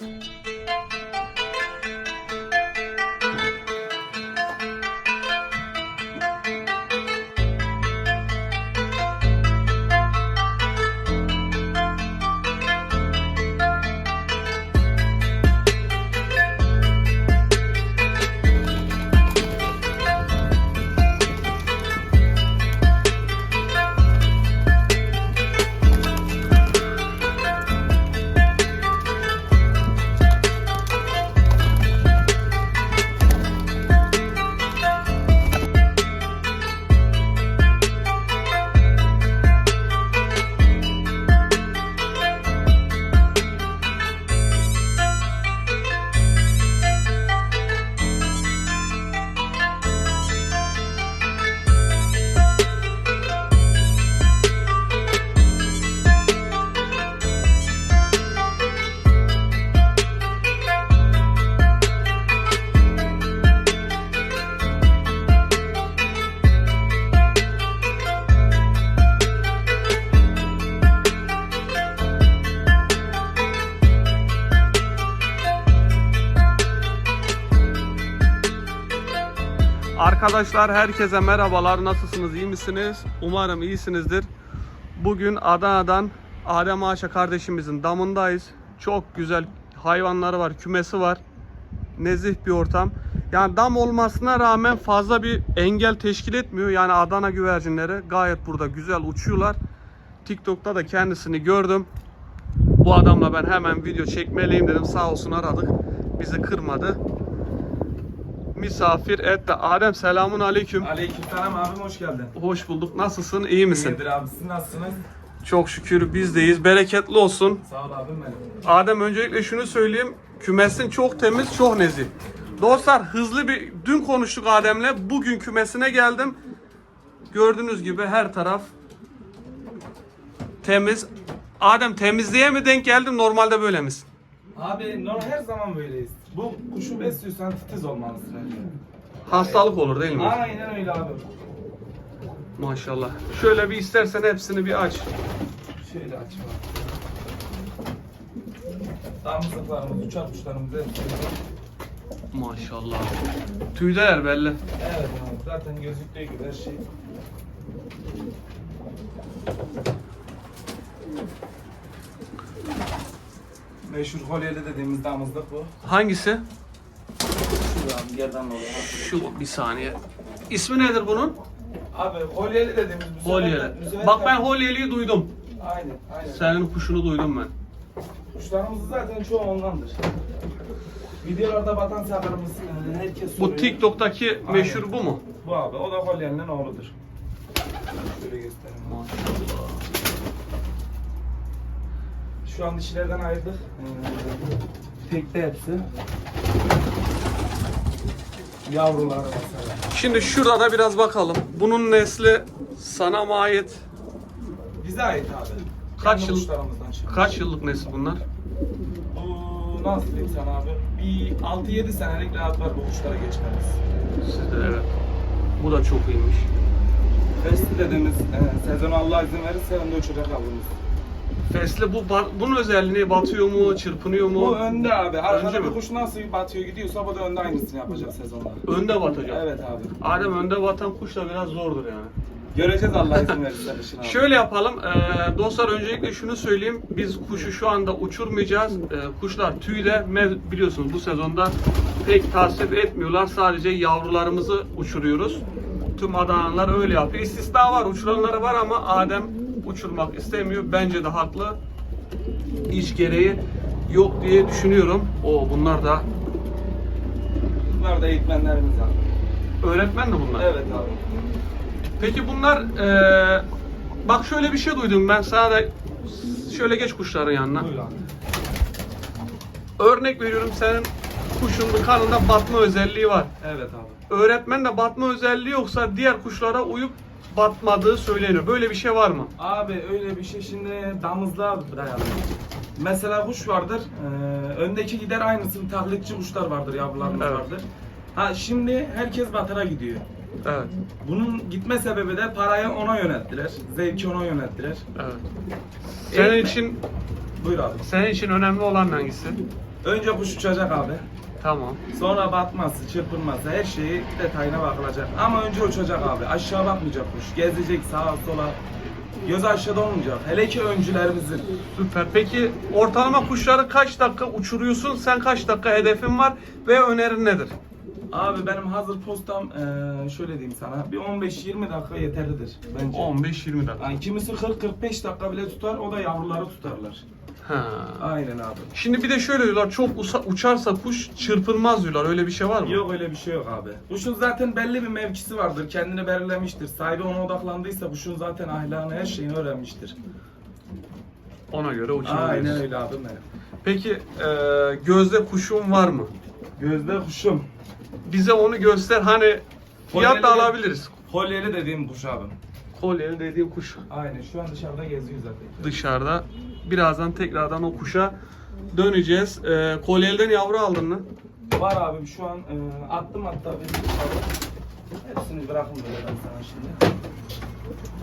you Arkadaşlar herkese merhabalar. Nasılsınız? iyi misiniz? Umarım iyisinizdir. Bugün Adana'dan Adem Aşa kardeşimizin damındayız. Çok güzel hayvanları var, kümesi var. Nezih bir ortam. Yani dam olmasına rağmen fazla bir engel teşkil etmiyor. Yani Adana güvercinleri gayet burada güzel uçuyorlar. TikTok'ta da kendisini gördüm. Bu adamla ben hemen video çekmeliyim dedim. Sağ olsun aradık. Bizi kırmadı misafir etti. Adem selamun aleyküm. Aleykümselam abim hoş geldin. Hoş bulduk. Nasılsın? İyi misin? İyidir abi siz nasılsınız? Çok şükür bizdeyiz. Bereketli olsun. Sağ ol abim benim. Adem öncelikle şunu söyleyeyim. Kümesin çok temiz, çok nezih. Dostlar hızlı bir dün konuştuk Adem'le. Bugün kümesine geldim. Gördüğünüz gibi her taraf temiz. Adem temizliğe mi denk geldin? Normalde böyle misin? Abi no, her zaman böyleyiz. Bu kuşu besliyorsan titiz olmalısın önce. Hastalık olur değil mi? Aynen öyle abi. Maşallah. Şöyle bir istersen hepsini bir aç. Şöyle aç bak. Damızlıklarımız, uçar kuşlarımız hepsi. Maşallah. Tüydeler belli. Evet abi zaten gözüktüğü gibi her şey. Meşhur kolyeli dediğimiz damızlık bu. Hangisi? Şurada abi gerdan oluyor. Şu bir saniye. İsmi nedir bunun? Abi kolyeli dediğimiz Holyeli. müsveddet- Bak ben Holyeli'yi duydum. Aynen aynen. Senin kuşunu duydum ben. Kuşlarımız zaten çoğu ondandır. Videolarda batan sakalımız e, herkes soruyor. Bu TikTok'taki meşhur bu mu? Bu abi o da Holyen'in oğludur. Şöyle göstereyim. Maşallah. Şu an dişilerden ayırdık. Ee, tekte hepsi. Yavruları mesela. Şimdi şurada da biraz bakalım. Bunun nesli sana mı ait? Bize ait abi. Kaç Kendi yıl- kuşlarımızdan çıkmış. Kaç yıllık nesil bunlar? Bu nasıl diyeyim sana abi? Bir 6-7 senelik rahat var bu kuşlara geçmemiz. Sizde evet. Bu da çok iyiymiş. Festi dediğimiz e, sezon Allah izin verirse önde uçacak avlumuz. Fesli bu bunun özelliği batıyor mu, çırpınıyor mu? Bu önde abi. Arkada Önce bir mi? kuş nasıl batıyor gidiyorsa bu da önde aynısını yapacak sezonda. Önde batacak. Evet abi. Adem önde batan kuş da biraz zordur yani. Göreceğiz Allah izin verirse abi. Şöyle yapalım. Ee, dostlar öncelikle şunu söyleyeyim. Biz kuşu şu anda uçurmayacağız. Ee, kuşlar tüyde me- biliyorsunuz bu sezonda pek tasvip etmiyorlar. Sadece yavrularımızı uçuruyoruz. Tüm Adanalılar öyle yapıyor. İstisna var, uçuranları var ama Adem uçurmak istemiyor. Bence de haklı. İş gereği yok diye düşünüyorum. O bunlar da Bunlar da eğitmenlerimiz abi. öğretmen de bunlar. Evet abi. Peki bunlar eee, bak şöyle bir şey duydum ben sana da şöyle geç kuşların yanına. Buyur abi. Örnek veriyorum senin kuşun kanında batma özelliği var. Evet abi. Öğretmen de batma özelliği yoksa diğer kuşlara uyup batmadığı söyleniyor. Böyle bir şey var mı? Abi öyle bir şey şimdi damızlığa dayalı. Mesela kuş vardır. e, öndeki gider aynısını taklitçi kuşlar vardır, yavrularımız Evet. vardır. Ha şimdi herkes batıra gidiyor. Evet. Bunun gitme sebebi de parayı ona yönelttiler. Zevki ona yönelttiler. Evet. Senin Eğitmen- için Buyur abi. senin için önemli olan hangisi? Önce kuş uçacak abi. Tamam. Sonra batması, çırpınması her şeyi detayına bakılacak. Ama önce uçacak abi. Aşağı bakmayacak kuş. Gezecek sağa sola. Göz aşağıda olmayacak. Hele ki öncülerimizin. Süper. Peki ortalama kuşları kaç dakika uçuruyorsun? Sen kaç dakika hedefin var ve önerin nedir? Abi benim hazır postam eee, şöyle diyeyim sana. Bir 15-20 dakika yeterlidir bence. 15-20 dakika. Yani kimisi 40-45 dakika bile tutar. O da yavruları tutarlar. Ha. Aynen abi. Şimdi bir de şöyle diyorlar çok usa- uçarsa kuş çırpınmaz diyorlar. Öyle bir şey var mı? Yok öyle bir şey yok abi. Kuşun zaten belli bir mevkisi vardır. Kendini belirlemiştir. Sahibi ona odaklandıysa kuşun zaten ahlakını her şeyini öğrenmiştir. Ona göre uçuruyoruz. Aynen öyle abi benim. Peki e, gözde kuşun var mı? Gözde kuşum. Bize onu göster. Hani fiyat da Kolyeli- alabiliriz. Kolyeli dediğim kuş abi. Kolyeli dediğim kuş Aynen şu an dışarıda geziyor zaten. dışarıda. Birazdan tekrardan o kuşa döneceğiz. E, kolyeliden yavru aldın mı? Var abim şu an e, attım hatta bir Hepsini bırakın böyle ben sana şimdi.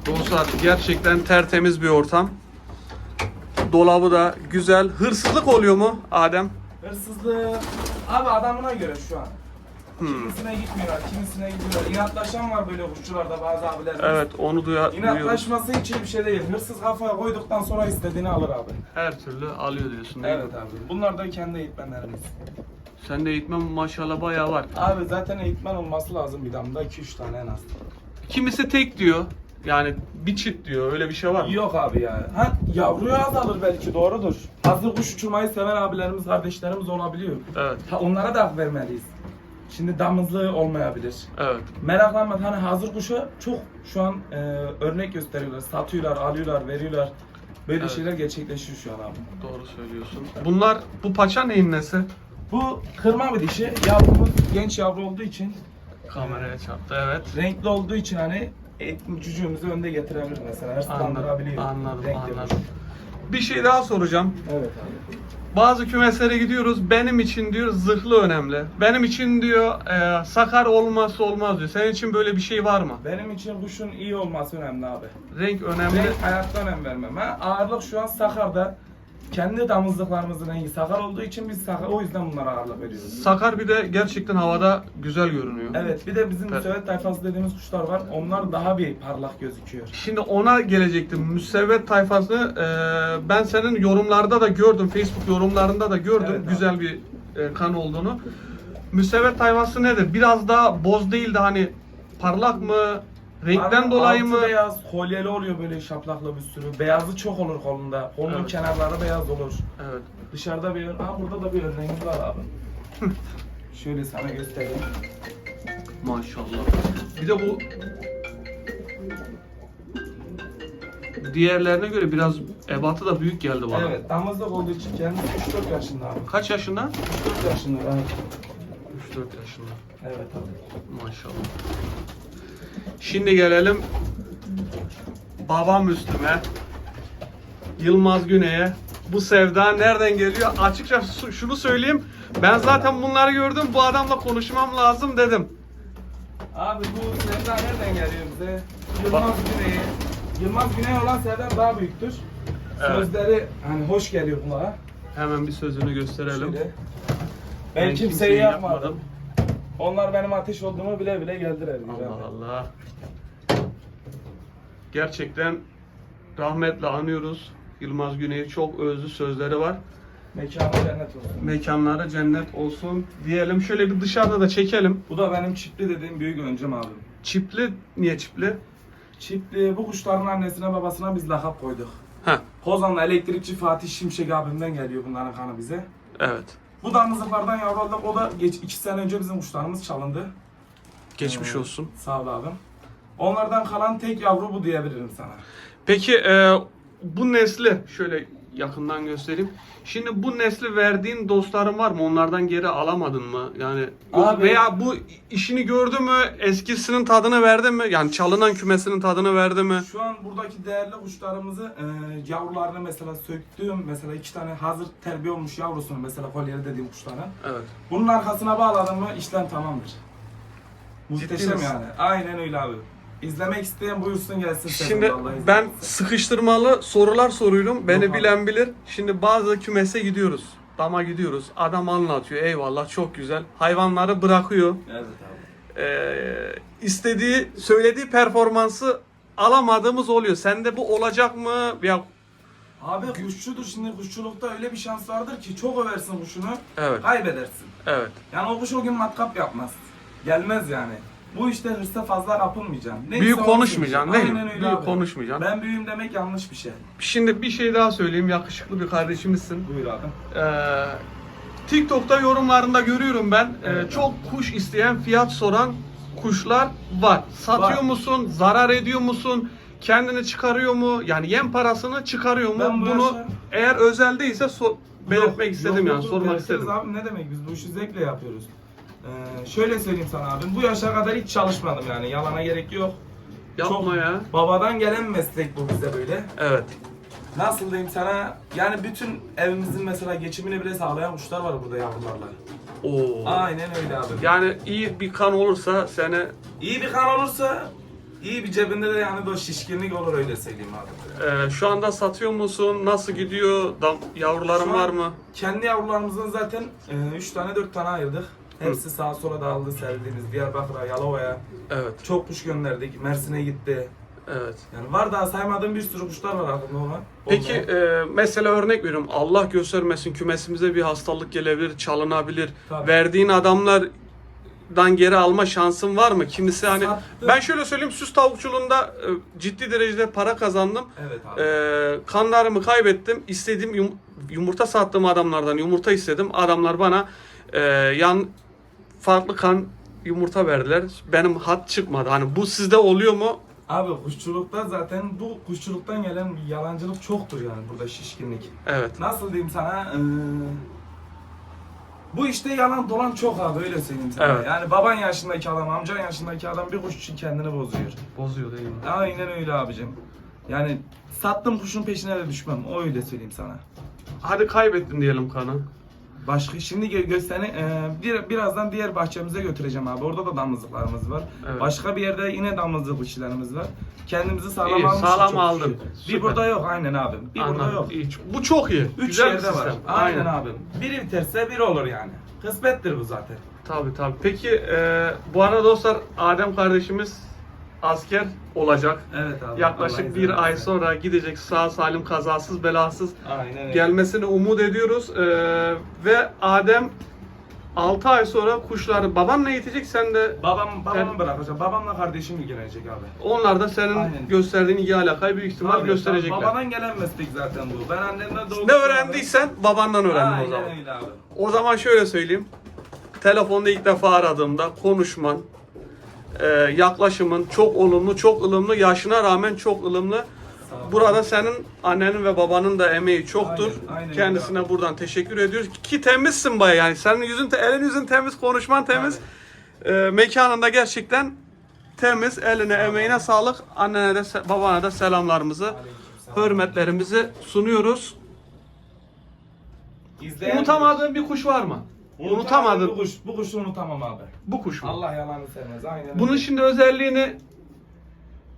Dostlar gerçekten tertemiz bir ortam. Dolabı da güzel. Hırsızlık oluyor mu Adem? Hırsızlığı abi adamına göre şu an. Hmm. Kimisine gitmiyorlar, kimisine gidiyorlar. İnatlaşan var böyle kuşçularda bazı abilerimiz. Evet onu duya, duyuyoruz. İnatlaşması için bir şey değil. Hırsız kafaya koyduktan sonra istediğini alır abi. Her türlü alıyor diyorsun değil mi? Evet abi. Bunlar da kendi eğitmenlerimiz. Sen de eğitmen maşallah bayağı var. Abi zaten eğitmen olması lazım bir damda 2-3 tane en az. Kimisi tek diyor. Yani bir çift diyor. Öyle bir şey var mı? Yok abi ya. Ha yavruya az alır belki doğrudur. Hazır kuş uçurmayı seven abilerimiz, kardeşlerimiz olabiliyor. Evet. Ha onlara da hak vermeliyiz. Şimdi damızlığı olmayabilir. Evet. Meraklanma hani hazır kuşa çok şu an e, örnek gösteriyorlar. Satıyorlar, alıyorlar, veriyorlar. Böyle Evet. şeyler gerçekleşiyor şu an abi. Doğru söylüyorsun. Bunlar bu paça neyin nesi? Bu kırma bir dişi. Yavrumuz genç yavru olduğu için, Kameraya çarptı evet. renkli olduğu için hani et, cücüğümüzü önde getirebilir mesela. Hırslandırabiliyor. Anladım, Renkli anladım. Bir şey daha soracağım. Evet abi. Bazı kümeslere gidiyoruz. Benim için diyor zırhlı önemli. Benim için diyor e, sakar olmazsa olmaz diyor. Senin için böyle bir şey var mı? Benim için kuşun iyi olması önemli abi. Renk önemli. Renk hayatta önem vermem. Ha? Ağırlık şu an Sakar'da. Kendi damızlıklarımızın rengi Sakar olduğu için biz Sakar, o yüzden bunlara ağırlık veriyoruz. Sakar bir de gerçekten havada güzel görünüyor. Evet bir de bizim Evet. müsevet tayfası dediğimiz kuşlar var. Onlar daha bir parlak gözüküyor. Şimdi ona gelecektim. Müsevvet tayfası e, ben senin yorumlarda da gördüm. Facebook yorumlarında da gördüm. Evet abi. güzel bir e, kan olduğunu. Müsevvet tayfası nedir? Biraz daha boz değil de hani parlak mı? Renkten Abi, dolayı altı mı? beyaz, kolyeli oluyor böyle şaplaklı bir sürü. Beyazı çok olur kolunda. Kolunun Evet. kenarları beyaz olur. Evet. Dışarıda bir Aa burada da bir örneğimiz var abi. Şöyle sana göstereyim. Maşallah. Bir de bu diğerlerine göre biraz ebatı da büyük geldi bana. Evet, damızlık olduğu için kendisi 3-4 yaşında abi. Kaç yaşında? 3-4 yaşında evet. 3-4 yaşında. Evet abi. Maşallah. Şimdi gelelim babam Müslüme. Yılmaz Güney'e. Bu sevda nereden geliyor? Açıkça şunu söyleyeyim. Ben zaten bunları gördüm. Bu adamla konuşmam lazım dedim. Abi bu sevda nereden geliyor bize? Yılmaz Güney. Yılmaz Güney olan sevdan daha büyüktür. Evet. Sözleri hani hoş geliyor kulağa. Hemen bir sözünü gösterelim. Şöyle. Ben, kimseyi kimseyi yapmadım. Onlar benim ateş olduğumu bile bile geldiler. Allah Allah. Gerçekten rahmetle anıyoruz. Yılmaz Güney'i çok özlü sözleri var. Mekanı cennet olsun. Mekanları cennet olsun diyelim. Şöyle bir dışarıda da çekelim. Bu da benim çipli dediğim büyük öncüm abim. Çipli niye çipli? Çipli bu kuşların annesine babasına biz lakap koyduk. Ha, Kozanlı elektrikçi Fatih Şimşek abimden geliyor bunların kanı bize. evet. Bu damızlıklardan yavru aldık. O da geç, iki sene önce bizim kuşlarımız çalındı. Geçmiş Ee, olsun. Sağ ol abim. Onlardan kalan tek yavru bu diyebilirim sana. Peki e, bu nesli şöyle yakından göstereyim. Şimdi bu nesli verdiğin dostların var mı? Onlardan geri alamadın mı? Yani Abi- veya bu işini gördü mü? Eskisinin tadını verdi mi? Yani çalınan kümesinin tadını verdi mi? Şu an buradaki değerli kuşlarımızı e, yavrularını mesela söktüğüm mesela iki tane hazır terbiye olmuş yavrusunu mesela kolyeli dediğim kuşların. Evet. Bunun arkasına bağladım mı işlem tamamdır. Muhteşem yani. Aynen öyle abi. İzlemek isteyen buyursun gelsin. Şimdi sezonda Allah ben sıkıştırmalı sorular soruyorum. Beni Yok abi. bilen bilir. Şimdi bazı kümese gidiyoruz. dama gidiyoruz. Adam anlatıyor. Eyvallah çok güzel. Hayvanları bırakıyor. Evet abi. Ee, istediği, söylediği performansı alamadığımız oluyor. Sende bu olacak mı? Ya Abi kuşçudur şimdi kuşçulukta öyle bir şans vardır ki çok översin kuşunu Evet. kaybedersin. evet. Yani o kuş o gün matkap yapmaz. Gelmez yani. Bu işte hırsa fazla kapılmayacaksın. Neyse Büyük onu konuşmayacaksın değil mi? Aynen öyle Büyük abi. konuşmayacaksın. Ben büyüğüm demek yanlış bir şey. Şimdi bir şey daha söyleyeyim. Yakışıklı bir kardeşimizsin. Buyur abi. Ee, TikTok'ta yorumlarında görüyorum ben. Ee, Evet. çok kuş isteyen, fiyat soran kuşlar var. Satıyor Var. musun? Zarar ediyor musun? Kendini çıkarıyor mu? Yani yem parasını çıkarıyor mu? Ben bu Bunu yaşa- eğer özel değilse so- belirtmek Yok, istedim yok, yani yok, sormak istedim. Abi ne demek biz bu işi zevkle yapıyoruz. Ee, şöyle söyleyeyim sana abi bu yaşa kadar hiç çalışmadım yani yalana gerek yok. Yapma Çok- ya. Babadan gelen meslek bu bize böyle. Evet. Nasıl diyeyim sana yani bütün evimizin mesela geçimini bile sağlayan kuşlar var burada yavrularla. Oo. Aynen öyle abi. Yani iyi bir kan olursa seni İyi bir kan olursa iyi bir cebinde de yani böyle şişkinlik olur öyle söyleyeyim abi. e, şu anda satıyor musun? Nasıl gidiyor? Dam, yavruların Şu an var mı? Kendi yavrularımızdan zaten 3 tane 4 tane ayırdık. Hepsi sağa sola dağıldı sevdiğimiz Diyarbakır'a, Yalova'ya. Evet. Çok kuş gönderdik. Mersin'e gitti. Evet. Yani var daha saymadığım bir sürü kuşlar var aklımda olan. Peki e, mesela örnek veriyorum. Allah göstermesin kümesimize bir hastalık gelebilir, çalınabilir. Tabii. Verdiğin adamlardan geri alma şansın var mı? Kimisi hani Sattım. ben şöyle söyleyeyim süs tavukçuluğunda e, ciddi derecede para kazandım. Evet abi. E, kanlarımı kaybettim. İstediğim yum- yumurta sattığım adamlardan yumurta istedim. Adamlar bana e, yan farklı kan yumurta verdiler. Benim hat çıkmadı. Hani bu sizde oluyor mu? Abi kuşçulukta zaten bu kuşçuluktan gelen bir yalancılık çoktur yani burada şişkinlik. Evet. Nasıl diyeyim sana? Ee, bu işte yalan dolan çok abi öyle söyleyeyim sana. Evet. Yani baban yaşındaki adam, amcan yaşındaki adam bir kuş için kendini bozuyor. Bozuyor değil mi? Aynen öyle abicim. Yani sattım kuşun peşine de düşmem. O öyle söyleyeyim sana. Hadi kaybettin diyelim kanı. Başka şimdi gö- gösteri e, bir, birazdan diğer bahçemize götüreceğim abi. Orada da damızlıklarımız var. Evet. Başka bir yerde yine damızlık kuşlarımız var. Kendimizi sağlam almışız sağlam. Süper. Bir burada yok aynen abi. Bir burada Anladım. yok. İyi. Bu çok iyi. Üç Güzel yerde var. sistem. Aynen, abi. Biri biterse bir olur yani. Kısmettir bu zaten. Tabii tabii. Peki e, bu arada dostlar Adem kardeşimiz asker olacak. Evet abi. Yaklaşık bir ay sonra gidecek sağ salim kazasız belasız Aynen öyle. gelmesini umut ediyoruz. E, ve Adem 6 ay sonra kuşları babanla eğitecek sen de Babam babamı Sen- bırakacağım. Babamla kardeşim ilgilenecek abi. onlar da senin Aynen. gösterdiğin ilgi alakayı büyük ihtimal Abi, gösterecekler. Babadan gelen meslek zaten bu. Ben annemden doğdum. Ne öğrendiysen babandan öğrendin o zaman. öyle abi. O zaman şöyle söyleyeyim. Telefonda ilk defa aradığımda konuşman, e, yaklaşımın çok olumlu, çok ılımlı, yaşına rağmen çok ılımlı. Burada senin annenin ve babanın da emeği çoktur. Aynen, aynen Kendisine öyle. buradan teşekkür ediyoruz. Ki temizsin baya yani. Senin yüzün, elin yüzün temiz, konuşman temiz. E, mekanında gerçekten temiz. Eline, emeğine sağlık. Annene de, babana da selamlarımızı, Aleykümselam. hürmetlerimizi sunuyoruz. İzleyen Unutamadığın bir kuş var mı? Unutamadın. Bu, kuş, bu kuşu unutamam abi. Bu kuş mu? Allah yalanı sevmez. Aynen Bunun öyle. şimdi özelliğini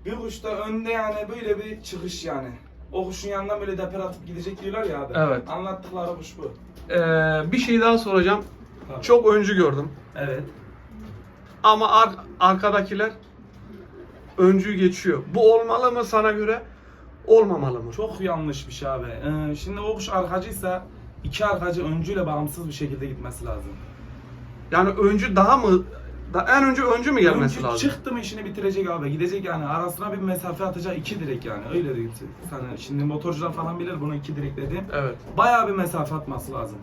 Bir kuşta önde yani böyle bir çıkış yani. O kuşun yanından böyle deper atıp gidecek diyorlar ya abi. Evet. Anlattıkları kuş bu. Ee, bir şey daha soracağım. Tabii. Çok öncü gördüm. Evet. Ama ar- arkadakiler öncüyü geçiyor. Bu olmalı mı sana göre? Olmamalı mı? Çok yanlış bir şey abi. Ee, şimdi o kuş arkacıysa iki arkacı öncüyle bağımsız bir şekilde gitmesi lazım. Yani öncü daha mı? Da, en önce öncü mü gelmesi Öncü lazım? çıktı mı işini bitirecek abi. Gidecek yani arasına bir mesafe atacak iki direk yani. Öyle diyeyim sana. Şimdi motorcular falan bilir bunu iki direk dediğim. Evet. Bayağı bir mesafe atması lazım.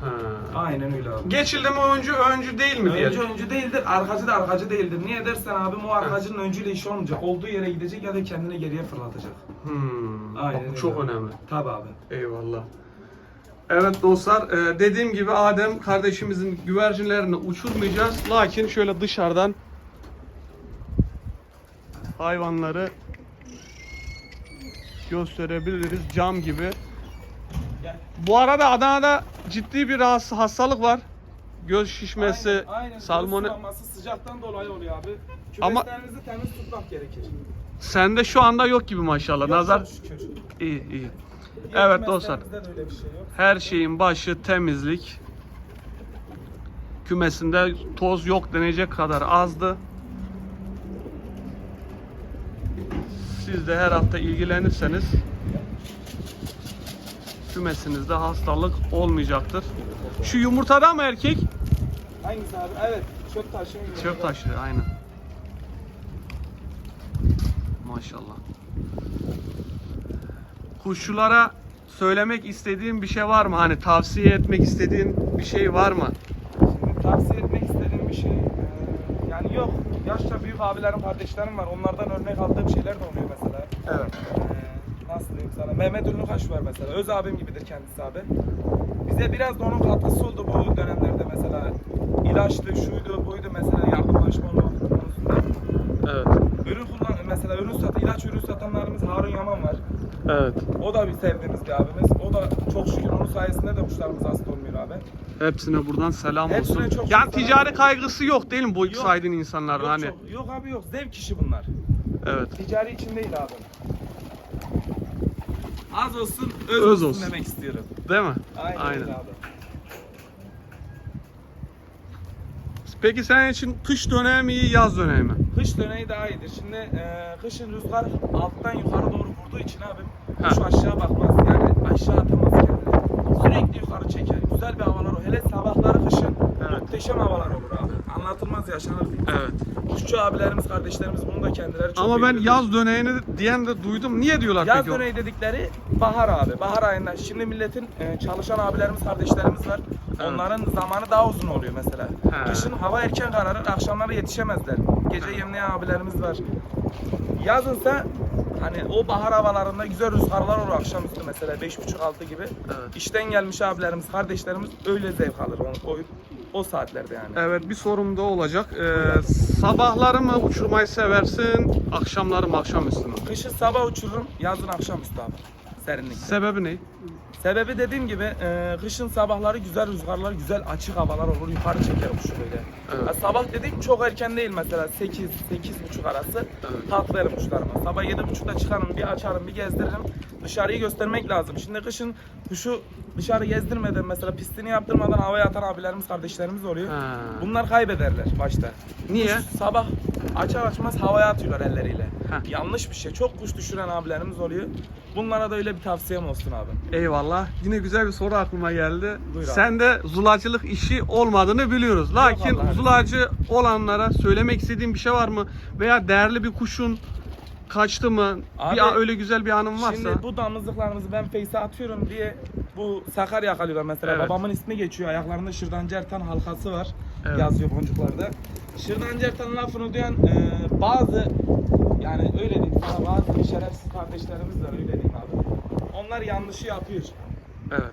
Ha. Aynen öyle abi. Geçildi mi öncü öncü değil mi diyelim? Öncü öncü değildir, arkacı da arkacı değildir. Niye dersen abi o arkacının öncüyle işi olmayacak. Olduğu yere gidecek ya da kendini geriye fırlatacak. Hmm. Aynen Bak, bu öyle çok önemli. Tabi abi. Eyvallah. Evet dostlar, e, dediğim gibi Adem kardeşimizin güvercinlerini uçurmayacağız. Lakin şöyle dışarıdan hayvanları gösterebiliriz cam gibi. Bu arada Adana'da ciddi bir rahatsız hastalık var. Göz şişmesi, aynen, aynen. salmone. Islanması sıcaktan dolayı oluyor abi. Ama- Küveslerinizi temiz tutmak gerekir. Sende şu anda yok gibi maşallah. Yok, Nazar şükür. iyi iyi. Evet dostlar. şey. Her şeyin başı temizlik. Kümesinde toz yok denecek kadar azdı. Siz de her hafta ilgilenirseniz kümesinizde hastalık olmayacaktır. Şu yumurtada mı erkek? Hangisi abi? Evet. Çöp taşı. Çöp taşı aynen. Maşallah. Kuşçulara söylemek istediğin bir şey var mı? Hani tavsiye etmek istediğin bir şey var mı? Şimdi tavsiye etmek istediğim bir şey eee, yani yok. Yaşça büyük abilerim, kardeşlerim var. Onlardan örnek aldığım şeyler de oluyor mesela. Evet. Eee, nasıl diyeyim sana? Mehmet Ünlükaş var mesela. Öz abim gibidir kendisi abi. Bize biraz da onun katkısı oldu bu dönemlerde mesela. İlaçtı, şuydu, buydu mesela yardımlaşma konusunda. Evet. Ürün kullan mesela ürün sat, ilaç ürün satanlarımız Harun Yaman var. Evet. O da bir sevdiğimiz bir abimiz. O da çok şükür onun sayesinde de kuşlarımız hasta olmuyor abi. Hepsine buradan selam Hepsine olsun. çok yani ticari selam. kaygısı yok değil mi bu Yok. saydığın insanların Yok, hani? çok- yok abi yok. Zevk işi bunlar. Evet. Ticari için değil abi. Az olsun, öz, Öz olsun, olsun. demek istiyorum. Değil mi? Aynen, öyle abi. Peki senin için kış dönemi mi iyi, yaz dönemi mi? Kış döneği daha iyidir. Şimdi e, kışın rüzgar alttan yukarı doğru vurduğu için abi. Kuş aşağı bakmaz. Yani aşağı atamaz kendini. Sürekli yukarı çeker. Güzel bir havalar olur. Hele sabahları kışın Evet. muhteşem havalar olur abi. Anlatılmaz yaşanır. Evet. Kuşçu abilerimiz, kardeşlerimiz bunu da kendileri çok Ama ben bilir. yaz döneğini diyen de duydum. Niye diyorlar Yaz peki? o? döneği dedikleri bahar abi. Bahar ayında. Şimdi milletin e, çalışan abilerimiz, kardeşlerimiz var. Evet. Onların zamanı daha uzun oluyor mesela. He. Kışın hava erken kararır, akşamları yetişemezler. Gece yemleyen abilerimiz var. Yazınsa hani o bahar havalarında güzel rüzgarlar olur akşamüstü mesela 5.30-6 gibi. Evet. İşten gelmiş abilerimiz, kardeşlerimiz öyle zevk alır o, o, o saatlerde yani. Evet bir sorum da olacak. Ee, sabahları mı uçurmayı seversin, akşamları mı akşamüstü mü? Kışın sabah uçururum, yazın akşamüstü abi. Serinlikte. Sebebi ne? Sebebi dediğim gibi e, kışın sabahları güzel rüzgarlar, güzel açık havalar olur. Yukarı çeker kuşu böyle. Evet. Ha, sabah dedik çok erken değil mesela 8 8.30 arası Evet. kalk verim kuşlarıma. Sabah 7.30'da çıkarım, bir açarım, bir gezdiririm. Dışarıyı göstermek lazım. Şimdi kışın kuşu dışarı gezdirmeden mesela pistini yaptırmadan havaya atan abilerimiz, kardeşlerimiz oluyor. Ha. Bunlar kaybederler başta. Niye? Kuş sabah açar açmaz havaya atıyorlar elleriyle. Heh. Yanlış bir şey. Çok kuş düşüren abilerimiz oluyor. Bunlara da öyle bir tavsiyem olsun abi. Eyvallah. Yine güzel bir soru aklıma geldi. Buyur abi. Sen de zulacılık işi olmadığını biliyoruz. Lakin vallahi. zulacı olanlara söylemek istediğin bir şey var mı? Veya değerli bir kuşun kaçtı mı? Abi, bir öyle güzel bir anın varsa. Şimdi bu damızlıklarımızı ben Face'e atıyorum diye bu sakar yakalıyorlar mesela. Evet. Babamın ismi geçiyor. Ayaklarında şırdancı ertan halkası var. Evet. Yazıyor boncuklarda. Şırdancı ertan lafını duyan e, bazı yani öyle diyeyim sana bazı şerefsiz kardeşlerimiz var öyle diyeyim abi. Onlar yanlışı yapıyor. Evet.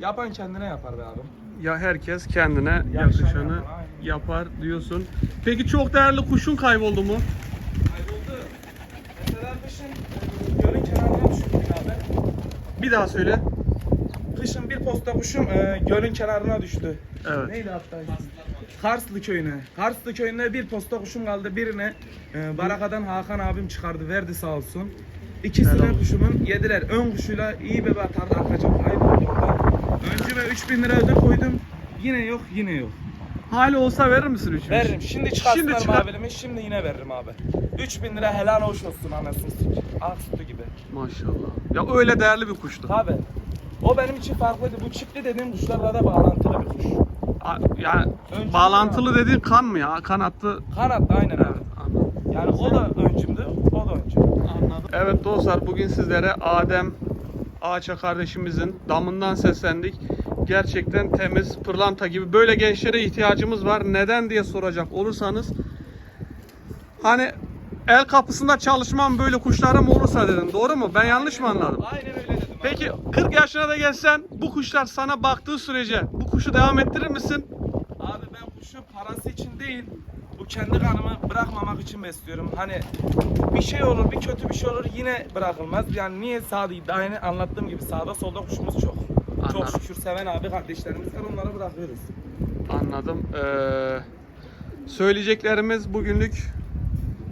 Yapan kendine yapar be abi. Ya herkes kendine Yakışan yakışanı yapar, yapar diyorsun. Peki çok değerli kuşun kayboldu mu? Kayboldu. Mesela kışın e, gölün kenarına düştük abi. Bir daha söyle. Kışın bir posta kuşum e, gölün kenarına düştü. Evet. Neydi hatta? Karslı köyüne. Karslı köyüne bir posta kuşum kaldı. Birini e, Baraka'dan Hakan abim çıkardı. Verdi sağ olsun. Helal İkisini olsun. kuşumun yediler. Ön kuşuyla iyi bebe atardı arkacım. Kayboldu orada. Öncüme 3000 lira ödül koydum. Yine yok yine yok. Hali olsa verir misin üçünü? Veririm. Şimdi çıkarsınlar Şimdi çıkar-. Şimdi yine veririm abi. 3000 lira helal hoş olsun anasını süt. Ak sütü gibi. Maşallah. Ya öyle değerli bir kuştu. Tabi. O benim için farklıydı. Bu çipli dediğim kuşlarla da bağlantılı bir kuş. A- Yani Öncü bağlantılı dediğin kan mı ya? Kanatlı. Kanatlı aynen abi. Anladım. Yani o da öncümdü, o da öncüm. Anladım. Evet dostlar bugün sizlere Adem Ağaça kardeşimizin damından seslendik. Gerçekten temiz, pırlanta gibi böyle gençlere ihtiyacımız var. Neden diye soracak olursanız hani el kapısında çalışmam böyle kuşlarım olursa dedin. Doğru mu? Ben yanlış mı anladım? Aynen dedim. Peki 40 yaşına da gelsen bu kuşlar sana baktığı sürece bu kuşu devam ettirir misin? Abi ben kuşu parası için değil, bu kendi kanımı bırakmamak için besliyorum. Hani bir şey olur, bir kötü bir şey olur yine bırakılmaz. Yani niye sağda aynı anlattığım gibi sağda solda kuşumuz çok. Anladım. Çok şükür seven abi kardeşlerimiz var onları bırakıyoruz. Anladım. Ee, söyleyeceklerimiz bugünlük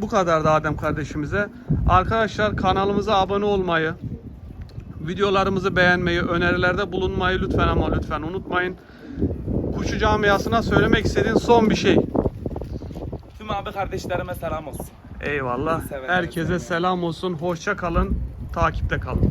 bu kadardı Adem kardeşimize. Arkadaşlar kanalımıza abone olmayı, Videolarımızı beğenmeyi, önerilerde bulunmayı lütfen ama lütfen unutmayın. Kuşu camiasına söylemek istediğin son bir şey. Tüm abi kardeşlerime selam olsun. Eyvallah. Severim, Herkese selam olsun. Hoşça kalın. Takipte kalın.